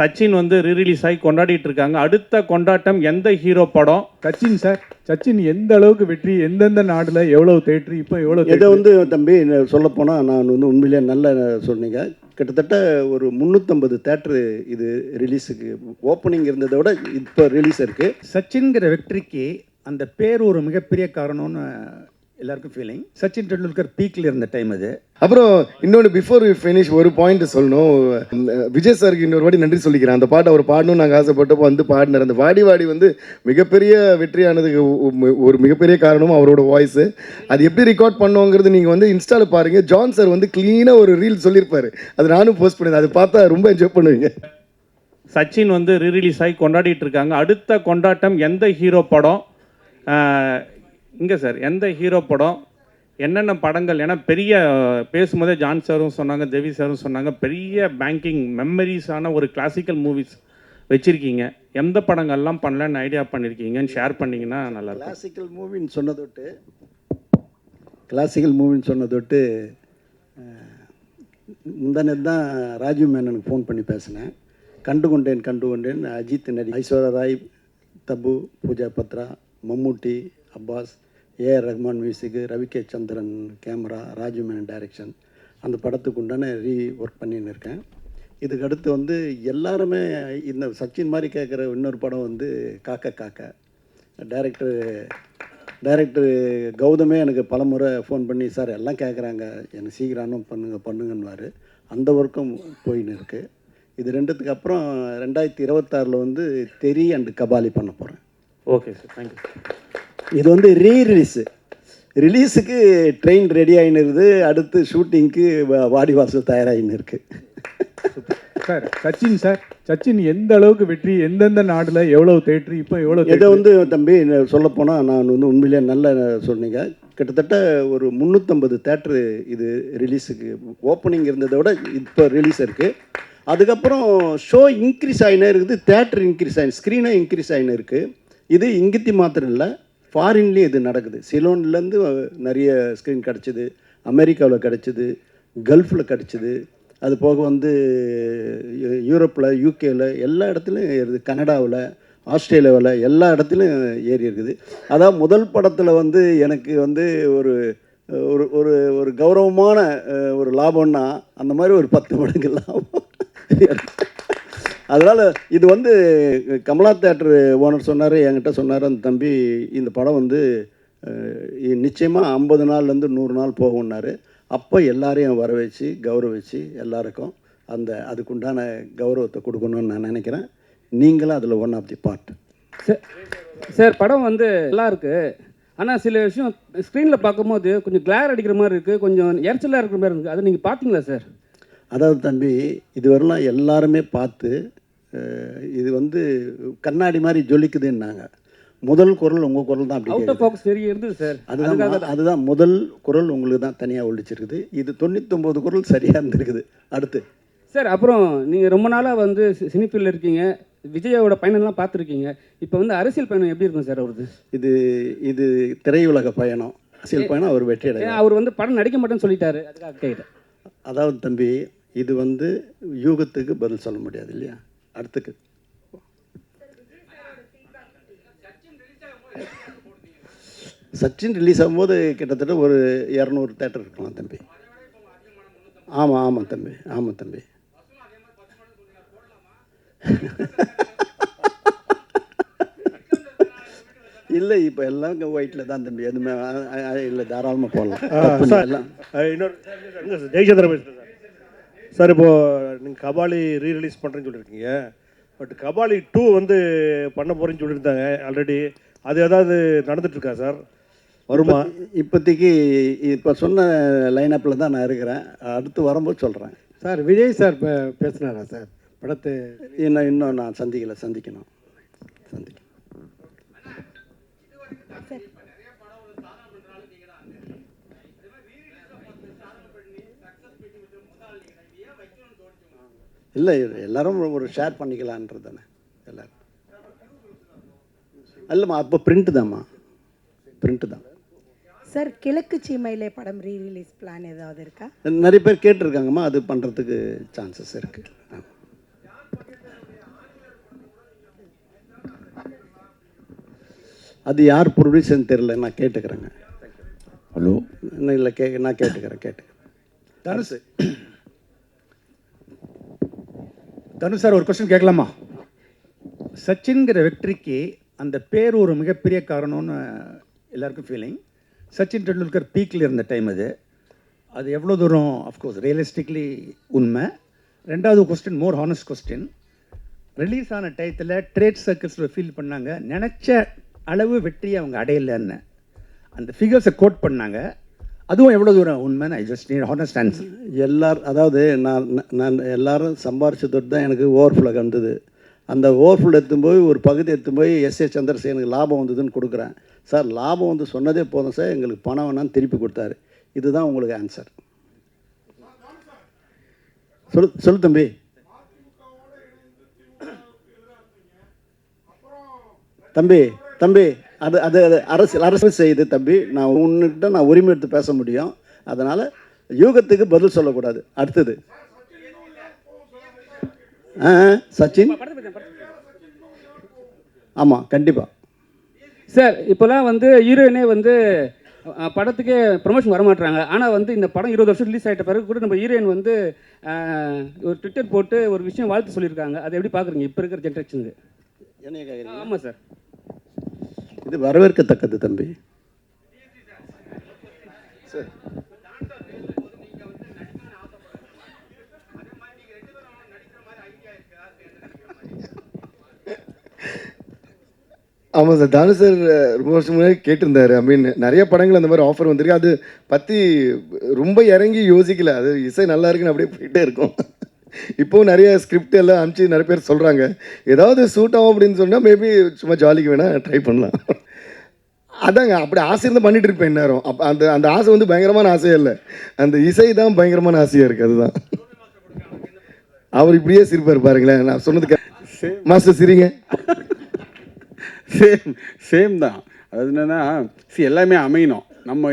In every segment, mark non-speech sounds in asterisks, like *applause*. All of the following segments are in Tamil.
சச்சின் வந்து ரீரிலீஸ் ஆகி கொண்டாடிட்டு இருக்காங்க. அடுத்த கொண்டாட்டம் எந்த ஹீரோ படம்? சச்சின் சார் சச்சின் எந்த அளவுக்கு வெற்றி எந்தெந்த நாடுல எவ்வளவு தேட்டர் இப்போ எவ்வளவு இதை? வந்து தம்பி சொல்லப்போனால் நான் வந்து உண்மையிலேயே நல்ல சொன்னீங்க. கிட்டத்தட்ட ஒரு முந்நூற்றம்பது தேட்ரு இது ரிலீஸுக்கு ஓப்பனிங் இருந்ததை விட இப்போ ரிலீஸ் இருக்குது சச்சின்கிற வெற்றிக்கு அந்த பேர் ஒரு மிகப்பெரிய காரணம்னு எல்லாருக்கும் ஃபீலிங் சச்சின் டெண்டுல்கர் பீக்கில் இருந்த டைம் அது. அப்புறம் இன்னொன்று பிஃபோர் வி ஃபினிஷ் ஒரு பாயிண்ட் சொல்லணும். இந்த விஜய் சாருக்கு இன்னொரு வாட்டி நன்றி சொல்லிக்கிறேன். அந்த பாட்டை அவர் பாடணும்னு நாங்கள் ஆசைப்பட்டப்போ வந்து பாடினார். அந்த வாடி வாடி வந்து மிகப்பெரிய வெற்றியானதுக்கு ஒரு மிகப்பெரிய காரணமும் அவரோட வாய்ஸு அது எப்படி ரெக்கார்ட் பண்ணோங்கிறது நீங்கள் வந்து இன்ஸ்டாவில் பாருங்கள் ஜான் சார் வந்து க்ளீனாக ஒரு ரீல் சொல்லியிருப்பாரு. அது நானும் போஸ்ட் பண்ணியிருந்தேன். அது பார்த்தா ரொம்ப என்ஜாய் பண்ணுவீங்க. சச்சின் வந்து ரீரிலீஸ் ஆகி கொண்டாடிட்டு இருக்காங்க. அடுத்த கொண்டாட்டம் எந்த ஹீரோ படம்? இங்கே சார் எந்த ஹீரோ படம் என்னென்ன படங்கள் ஏன்னா பெரிய பேசும்போதே ஜான் சாரும் சொன்னாங்க தேவி சாரும் சொன்னாங்க பெரிய பேங்கிங் மெமரிஸான ஒரு கிளாசிக்கல் மூவிஸ் வச்சுருக்கீங்க. எந்த படங்கள்லாம் பண்ணலன்னு ஐடியா பண்ணியிருக்கீங்கன்னு ஷேர் பண்ணிங்கன்னா நல்லா கிளாசிக்கல் மூவின்னு சொன்னதொட்டு கிளாசிக்கல் மூவின்னு சொன்னதொட்டு முந்தானே தான் ராஜீவ் மேனனுக்கு ஃபோன் பண்ணி பேசினேன். கண்டு கொண்டேன் கண்டு கொண்டேன். அஜித் நடி ஐஸ்வர்யா ராய் தபு பூஜா பத்ரா மம்மூட்டி அப்பாஸ் ஏஆர் ரஹ்மான் மியூசிக்கு Ravi K. Chandran camera Rajiv Menon direction அந்த படத்துக்கு உண்டான ரீ ஒர்க் பண்ணின்னு இருக்கேன். இதுக்கு அடுத்து வந்து எல்லாருமே இந்த சச்சின் மாதிரி கேட்குற இன்னொரு படம் வந்து காக்க காக்க. டைரக்டர் டைரக்டர் கௌதமே எனக்கு பலமுறை ஃபோன் பண்ணி சார் எல்லாம் கேட்குறாங்க எனக்கு சீக்கிரம் பண்ணுங்க பண்ணுங்கன்னுவார். அந்த ஒர்க்கும் போயின்னு இருக்குது இது ரெண்டுத்துக்கு அப்புறம் ரெண்டாயிரத்தி இருபத்தாறில் வந்து தெரி அண்டு கபாலி பண்ண போகிறேன் ஓகே சார் தேங்க்யூ இது வந்து ரீ ரிலீஸு ரிலீஸுக்கு ட்ரெயின் ரெடி ஆகின்னு இருக்குது அடுத்து ஷூட்டிங்க்கு வாடி வாசல் தயாராகின்னு இருக்குது சார் சச்சின் சார் சச்சின் எந்த அளவுக்கு வெற்றி எந்தெந்த நாடுல எவ்வளவு தேட்டர் இப்போ எவ்வளவு இதை? வந்து தம்பி சொல்லப்போனால் நான் வந்து உண்மையிலேயே நல்ல சொன்னீங்க. கிட்டத்தட்ட ஒரு முந்நூற்றம்பது தேட்ரு இது ரிலீஸுக்கு ஓப்பனிங் இருந்ததை விட இப்போ ரிலீஸ் இருக்குது அதுக்கப்புறம் ஷோ இன்க்ரீஸ் ஆகினே இருக்குது தேட்டர் இன்க்ரீஸ் ஆகி ஸ்க்ரீனும் இன்க்ரீஸ் ஆகினே இருக்குது இது இங்கித்தி மாத்திரம் இல்லை ஃபாரின்லேயும் இது நடக்குது. சிலோன்லேருந்து நிறைய ஸ்க்ரீன் கிடச்சிது. அமெரிக்காவில் கிடச்சிது. கல்ஃபில் கிடச்சிது. அது போக வந்து யூரோப்பில் யூகேல எல்லா இடத்துலையும் ஏறுது. கனடாவில் ஆஸ்திரேலியாவில் எல்லா இடத்துலையும் ஏறி இருக்குது. அதான் முதல் படத்தில் வந்து எனக்கு வந்து ஒரு ஒரு ஒரு ஒரு கௌரவமான ஒரு லாபம்னா அந்த மாதிரி ஒரு பத்து மடங்கு லாபம். அதனால் இது வந்து கமலா தேட்டர் ஓனர் சொன்னார் என்கிட்ட சொன்னார் அந்த தம்பி இந்த படம் வந்து நிச்சயமாக ஐம்பது நாள்லேருந்து நூறு நாள் போகும்னாரு. அப்போ எல்லாரையும் வர வச்சு கௌரவிச்சு எல்லாருக்கும் அந்த அதுக்குண்டான கௌரவத்தை கொடுக்கணும்னு நான் நினைக்கிறேன். நீங்களும் அதில் one of the part sir sir படம் வந்து நல்லா ஆனால் சில விஷயம் ஸ்க்ரீனில் பார்க்கும்போது கொஞ்சம் கிளார் அடிக்கிற மாதிரி இருக்குது கொஞ்சம் எரிச்சலாக இருக்கிற மாதிரி இருக்குது அதை நீங்கள் பார்த்தீங்களா சார்? அதாவது தம்பி இதுவரைலாம் எல்லாருமே பார்த்து இது வந்து கண்ணாடி மாதிரி ஜொலிக்குதுன்னாங்க. முதல் குரல் உங்கள் குரல் தான் அப்படி ஃபோக்கஸ் நிறைய இருந்தது சார் அதுதான் அதுதான் முதல் குரல் உங்களுக்கு தான் தனியாக ஒழிச்சிருக்குது இது தொண்ணூத்தொம்பது குரல் சரியாக இருந்திருக்குது. அடுத்து. சார் அப்புறம் நீங்கள் ரொம்ப நாளாக வந்து சினிஃபீல்டில் இருக்கீங்க. விஜயோட பயணம்லாம் பார்த்துருக்கீங்க. இப்போ வந்து அரசியல் பயணம் எப்படி இருக்கும் சார் அவரது? இது இது திரையுலக பயணம். அரசியல் பயணம் அவர் வெற்றி அவர் வந்து படம் நடிக்க மாட்டேன்னு சொல்லிட்டாரு. அதுக்காக கேட்டேன். அதாவது தம்பி இது வந்து யூகத்துக்கு பதில் சொல்ல முடியாது இல்லையா? அடுத்துக்கு. சச்சின் ரிலீஸ் ஆகும்போது கிட்டத்தட்ட ஒரு இரநூறு தேட்டர் இருக்கலாம் தம்பி. ஆமாம் ஆமாம் தம்பி ஆமாம் தம்பி. இல்லை இப்போ எல்லாம் ஒயிட்டில் தான் தம்பி. எதுவுமே இல்லை தாராளமாக போடலாம். இன்னொரு இருங்க சார் இப்போது நீங்கள் கபாலி ரீ ரிலீஸ் பண்ணுறேன்னு சொல்லியிருக்கீங்க. பட் கபாலி டூ வந்து பண்ண போகிறேன்னு சொல்லியிருந்தாங்க ஆல்ரெடி அது ஏதாவது நடந்துட்டுருக்கா சார்? வருமா? இப்போதைக்கு இப்போ சொன்ன லைனப்பில் தான் நான் இருக்கிறேன். அடுத்து வரும்போது சொல்கிறேன் சார் விஜய் சார் பே- பேசுனாரா சார்? படத்தை இன்னும் இன்னும் நான் சந்திக்கல. சந்திக்கணும். சந்திக்கணும். இல்லை எல்லாரும் ஒரு ஷேர் பண்ணிக்கலான்றது தானே எல்லோரும். இல்லைம்மா அப்போ பிரிண்ட்டு தான்மா பிரிண்ட்டு தான். சார் கிழக்கு சீமையிலே படம் ரீ ரிலீஸ் பிளான் ஏதாவது இருக்கா? நிறைய பேர் கேட்டிருக்காங்கம்மா அது பண்ணுறதுக்கு சான்சஸ் இருக்குது அது யார் ப்ரொடியூசர்னு தெரியல நான் கேட்டுக்கிறேங்க. ஹலோ இன்னும் இல்லை கே நான் கேட்டுக்கிறேன் கேட்டுக்கிறேன். தனுஷ். தனுஷ் சார் ஒரு கொஸ்டின் கேட்கலாமா? சச்சின்கிற வெற்றிக்கு அந்த பேர் ஒரு மிகப்பெரிய காரணம்னு எல்லாருக்கும் ஃபீலிங் சச்சின் டெண்டுல்கர் பீக்கில் இருந்த டைம் அது. அது எவ்வளோ தூரம்? அஃப்கோர்ஸ் ரியலிஸ்டிக்லி உண்மை. ரெண்டாவது question more honest question release ஆன டயத்தில் ட்ரேட் சர்க்கிள்ஸில் ஃபீல் பண்ணாங்க. நினச்ச அளவு வெற்றியை அவங்க அடையலைன்னு. அந்த ஃபிகர்ஸை கோட் பண்ணாங்க. அதுவும் எவ்வளோ தூரம்? உண்மைன்னு I just need honest answer எல்லார் அதாவது நான் நான் எல்லாரும் சம்பாரிச்சதோடு தான் எனக்கு ஓவர்ஃப்ளோ வந்தது. அந்த ஓவர்ஃப்ளோ எடுத்துன்னு போய் ஒரு பகுதி எடுத்துன்னு போய் எஸ் ஏ சந்திரசேனுக்கு லாபம் வந்ததுன்னு கொடுக்குறேன். சார் லாபம் வந்து சொன்னதே போதும் சார். எங்களுக்கு பணம் வேணாம் திருப்பி கொடுத்தாரு. இதுதான் உங்களுக்கு ஆன்சர் சொல் சொல்லு தம்பி. தம்பி தம்பி. அது அது அது அரசியல் அரசியல் செய்யுது தம்பி நான் உன்னிட்ட நான் உரிமை எடுத்து பேச முடியும். அதனால் யூகத்துக்கு பதில் சொல்லக்கூடாது. அடுத்தது. ஆ சச்சின்? ஆமாம் கண்டிப்பாக சார் இப்போலாம் வந்து ஹீரோயினே வந்து படத்துக்கே ப்ரொமோஷன் வர மாட்டாங்க ஆனால் வந்து இந்த படம் இருபது வருஷம் ரிலீஸ் ஆகிட்ட பிறகு கூட நம்ம ஹீரோயின் வந்து ஒரு ட்விட்டர் போட்டு ஒரு விஷயம் வாழ்த்து சொல்லியிருக்காங்க. அதை எப்படி பார்க்குறீங்க இப்போ இருக்கிற ஜென்ரேஷனுக்கு ஆமாம் சார். இது வரவேற்கத்தக்கது தம்பி. ஆமாம் சார் தானு சார் ரொம்ப வருஷம் முன்னாடி கேட்டிருந்தாரு. ஐ மீன் நிறைய படங்கள் அந்த மாதிரி ஆஃபர் வந்திருக்கு. அது பற்றி ரொம்ப இறங்கி யோசிக்கல. அது இசை நல்லா இருக்குன்னு அப்படியே போயிட்டே இருக்கும். இப்போவும் நிறைய ஸ்கிரிப்ட் எல்லாம் அனுப்பிச்சு நிறைய பேர் சொல்கிறாங்க ஏதாவது சூட் ஆகும் அப்படின்னு சொன்னால் மேபி சும்மா ஜாலிக்கு வேணால் ட்ரை பண்ணலாம். அதாங்க அப்படி ஆசை இருந்தால் பண்ணிட்டு இருப்பேன் நேரம் அப்போ அந்த அந்த ஆசை வந்து பயங்கரமான ஆசையே இல்லை. அந்த இசை தான் பயங்கரமான ஆசையாக இருக்குது அதுதான். அவர் இப்படியே சிரிப்பார் பாருங்களேன் நான் சொன்னதுக்கு மாஸ்டர் சிரிங்க. சேம் சேம் தான். அது என்னன்னா எல்லாமே அமையணும். நம்ம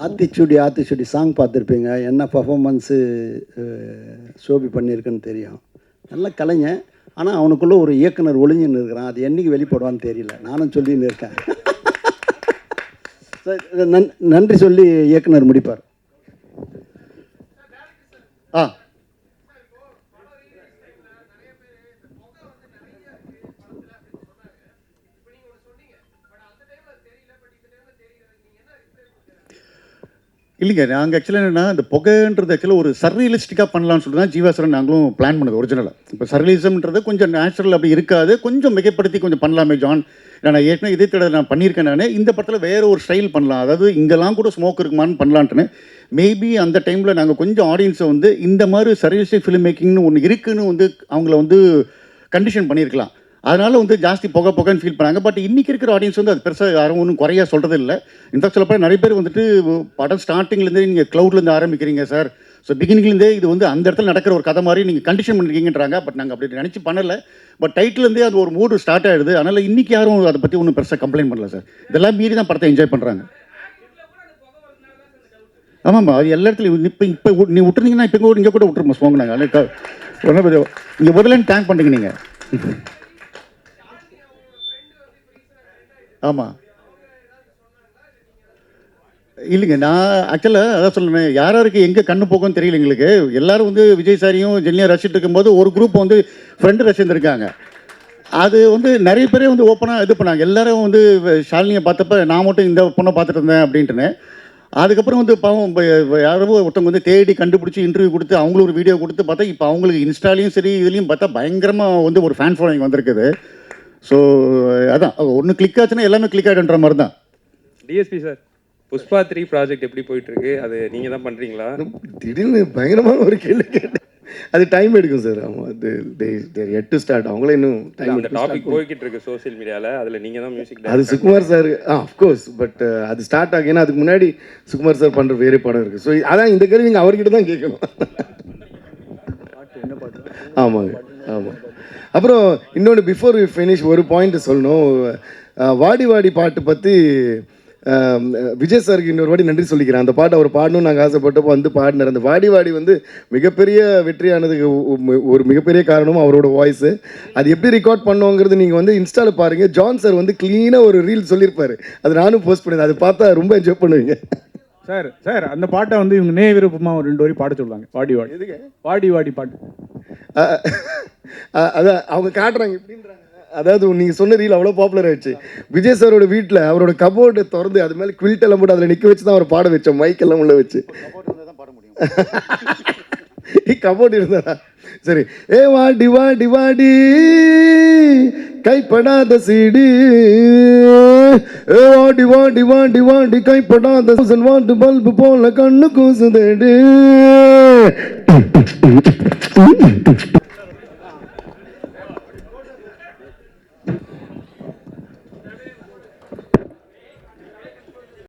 ஆத்திச்சூடி ஆத்திச்சூடி சாங் பார்த்துருப்பீங்க. என்ன பர்ஃபாமன்ஸு ஷோபி பண்ணியிருக்குன்னு தெரியும். நல்ல கலைஞன். ஆனால் அவனுக்குள்ளே ஒரு இயக்குனர் ஒளிஞ்சுன்னு இருக்கிறான். அது என்னைக்கு வெளிப்படுவான்னு தெரியல. நானும் சொல்லின்னு இருக்கேன். *laughs* சரி, நன் நன்றி சொல்லி இயக்குனர் முடிப்பார். ஆ. இல்லைங்க நாங்கள் ஆக்சுவலாக என்னென்னா இந்த புகைன்றது ஆக்சுவலாக ஒரு சர்ரியலிஸ்டிக்காக பண்ணலாம்னு சொல்லிட்டு தான் ஜீவாசரன் நாங்களும் பிளான் பண்ணது ஒரிஜினலாக இப்போ சர்ரியலிசம்ன்றது கொஞ்சம் நேச்சுரல் அப்படி இருக்காது. கொஞ்சம் மிகப்படுத்தி கொஞ்சம் பண்ணலாமே ஜான் நான் ஏற்கனவே இதே தடவை நான் பண்ணியிருக்கேன் நான். இந்த படத்தில் வேற ஒரு ஸ்டைல் பண்ணலாம். அதாவது இங்கெல்லாம் கூட ஸ்மோக் இருக்குமான்னு பண்ணலான்ட்டுன்னு. மேபி அந்த டைமில் நாங்கள் கொஞ்சம் ஆடியன்ஸை வந்து இந்த மாதிரி சர்ரியலிஸ்டிக் ஃபிலிம் மேக்கிங்னு ஒன்று இருக்குதுன்னு வந்து அவங்கள வந்து கண்டிஷன் பண்ணியிருக்கலாம். அதனால வந்து ஜாஸ்தி புகை புகைன்னு ஃபீல் பண்ணாங்க. பட் இன்னைக்கு இருக்கிற ஆடியன்ஸ் வந்து அது பெருசாக யாரும் ஒன்றும் குறைய சொல்கிறது இல்லை இன்ஃபேக்ட் சொல்லப்போ நிறைய பேர் வந்துட்டு படம் ஸ்டார்டிங்லேருந்தே நீங்கள் க்ளவுட்லேருந்து ஆரம்பிக்கிறீங்க சார் ஸோ பிகினிங்லேருந்தே இது வந்து அந்த இடத்துல நடக்கிற ஒரு கதை மாதிரி நீங்கள் கண்டிஷன் பண்ணிருக்கீங்கன்றாங்க. பட் நாங்கள் அப்படி நினச்சி பண்ணலை. பட் டைட்டிலேருந்தே அது ஒரு மூடு ஸ்டார்ட் ஆகிடுது அதனால் இன்றைக்கி யாரும் அதை பற்றி ஒன்றும் பெருசாக கம்ப்ளைண்ட் பண்ணல சார் இதெல்லாம் மீறி தான் படத்தை என்ஜாய் பண்ணுறாங்க ஆமாம்மா அது எல்லா இடத்துலையும். இப்போ இப்போ நீ விட்டுருந்தீங்கன்னா இப்போ கூட இங்கே கூட விட்டுருமா ஸ்மோக் நாங்கள் இங்கே முதல்ல டேங்க் பண்ணுறீங்க நீங்கள் ஆமாம் இல்லைங்க நான் ஆக்சுவலாக அதான் சொல்லணும் யார் யாருக்கு எங்கே கண்ணு போக்கும்னு தெரியல எங்களுக்கு. எல்லாரும் வந்து விஜய் சாரியும் ஜென்னியா ரசிச்சுட்டு இருக்கும்போது ஒரு குரூப் வந்து ஃப்ரெண்டு ரசிச்சிருந்துருக்காங்க அது வந்து நிறைய பேரே வந்து ஓப்பனாக இது பண்ணாங்க. எல்லாரும் வந்து ஷாலினியை பார்த்தப்ப நான் மட்டும் இந்த பொண்ணை பார்த்துட்டு இருந்தேன் அப்படின்ட்டுன்னு. அதுக்கப்புறம் வந்து பாவம் யாரோ ஒருத்தவங்க வந்து தேடி கண்டுபிடிச்சி இன்டர்வியூ கொடுத்து அவங்களும் ஒரு வீடியோ கொடுத்து பார்த்தா இப்போ அவங்களுக்கு இன்ஸ்டாலையும் சரி இதுலேயும் பார்த்தா பயங்கரமாக வந்து ஒரு ஃபேன் ஃபாலோயிங் வந்திருக்குது. ஸோ அதான் ஒன்று கிளிக் ஆச்சுன்னா எல்லாமே கிளிக் ஆகிடுன்ற மாதிரி தான் DSP sir Pushpa three project எப்படி போயிட்டு இருக்கு அது நீங்க தான் பண்றீங்களா? திடீர்னு பயங்கரமான ஒரு கேள்வி கேட்டேன். அது டைம் எடுக்கும் சார் ஆமாம் அது எட் டு ஸ்டார்ட் அவங்களே இன்னும் டைம் அந்த டாபிக் போய்கிட்டு இருக்கு சோஷியல் மீடியால அதுல நீங்க தான் மியூசிக் அது சுகுமார் சார் ஆ அஃப்கோர்ஸ் பட் அது ஸ்டார்ட் ஆகும் ஏன்னா அதுக்கு முன்னாடி சுகுமார் சார் பண்ணுற வேறு படம் இருக்குது ஸோ அதான் இந்த கேள்வி நீங்கள் அவர்கிட்ட தான் கேட்கணும். ஆமாங்க. ஆமாம் அப்புறம் இன்னொன்று பிஃபோர் வி ஃபினிஷ் ஒரு பாயிண்ட் சொல்லணும். வாடி வாடி பாட்டு பற்றி விஜய் சாருக்கு இன்னொரு வாட்டி நன்றி சொல்லிக்கிறேன். அந்த பாட்டு அவர் பாடணும்னு நாங்கள் ஆசைப்பட்டப்போ வந்து பாடினார். அந்த வாடி வாடி வந்து மிகப்பெரிய வெற்றியானதுக்கு ஒரு மிகப்பெரிய காரணம் அவரோட வாய்ஸு அது எப்படி ரெக்கார்ட் பண்ணோங்கிறது நீங்கள் வந்து இன்ஸ்டாவில் பாருங்கள் ஜான் சார் வந்து க்ளீனாக ஒரு ரீல் சொல்லியிருப்பாரு. அது நானும் போஸ்ட் பண்ணியிருந்தேன். அது பார்த்தா ரொம்ப என்ஜாய் பண்ணுவீங்க. சார் சார் அந்த பாட்டை வந்து இவங்க நே விருப்பமா ஒரு ரெண்டு வரி பாட சொல்லுவாங்க. வாடி வாடி. வாடி வாடி பாட்டு. அதான் அவங்க காட்டுறாங்க. இப்படின்றாங்க அதாவது நீங்கள் சொன்ன ரீல் அவ்வளோ பாப்புலர் ஆயிடுச்சு. விஜய் சாரோட வீட்டில் அவரோட கபோர்டு திறந்து அது மேலே குவில்ட் எல்லாம் போட்டு அதில் நிற்க வச்சு தான் அவர் பாட வச்சோம். மைக் எல்லாம் உள்ள வச்சு. கபோர்டு இருந்தாரா *laughs* சரி. ஏ வாடி வாடி வாடி. கைப்படாத சீடி. ஏ வாடி வாடி வாடி வாடி. கைப்படாத வாட்டு பல்பு போல கண்ணு கூசுதேடு. Mm-hmm.